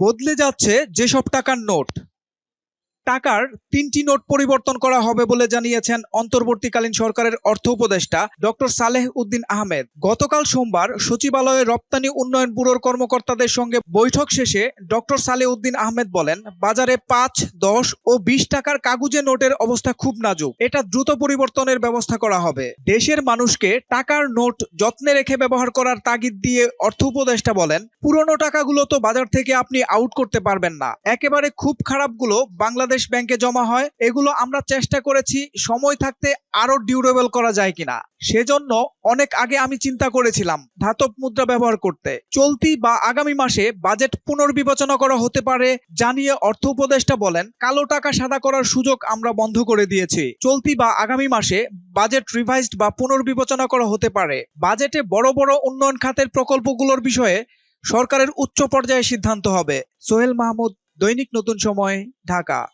বদলে যাচ্ছে যেসব টাকার নোট। টাকার তিনটি নোট পরিবর্তন করা হবে বলে জানিয়েছেন অন্তর্বর্তীকালীন সরকারের অর্থ উপদেষ্টা ডক্টর সালেহ উদ্দিন আহমেদ। গতকাল সোমবার সচিবালয়ে রপ্তানি উন্নয়ন ব্যুরোর কর্মকর্তাদের সঙ্গে বৈঠক শেষে ডক্টর সালেহ উদ্দিন আহমেদ বলেন, বাজারে পাঁচ, দশ ও বিশ টাকার কাগুজে নোটের অবস্থা খুব নাজুক। এটা দ্রুত পরিবর্তনের ব্যবস্থা করা হবে। দেশের মানুষকে টাকার নোট যত্নে রেখে ব্যবহার করার তাগিদ দিয়ে অর্থ উপদেষ্টা বলেন, পুরনো টাকাগুলো তো বাজার থেকে আপনি আউট করতে পারবেন না। একেবারে খুব খারাপগুলো বাংলাদেশ ব্যাংকে জমা হয়, এগুলো আমরা চেষ্টা করেছি, সময় থাকতে আরও ডিউরেবল করা যায় কিনা। সেজন্য অনেক আগে আমি চিন্তা করেছিলাম ধাতব মুদ্রা ব্যবহার করতে। চলতি বা আগামী মাসে বাজেট পুনর্বিবেচনা করা হতে পারে, জানিয়ে অর্থ উপদেষ্টা বলেন, কালো টাকা সাদা করার সুযোগ আমরা বন্ধ করে দিয়েছি। চলতি বা আগামী মাসে বাজেট রিভাইজড বা পুনর্বিবেচনা করা হতে পারে। বাজেটে বড় বড় উন্নয়ন খাতের প্রকল্পগুলোর বিষয়ে সরকারের উচ্চ পর্যায়ে সিদ্ধান্ত হবে। সোহেল মাহমুদ, দৈনিক নতুন সময়, ঢাকা।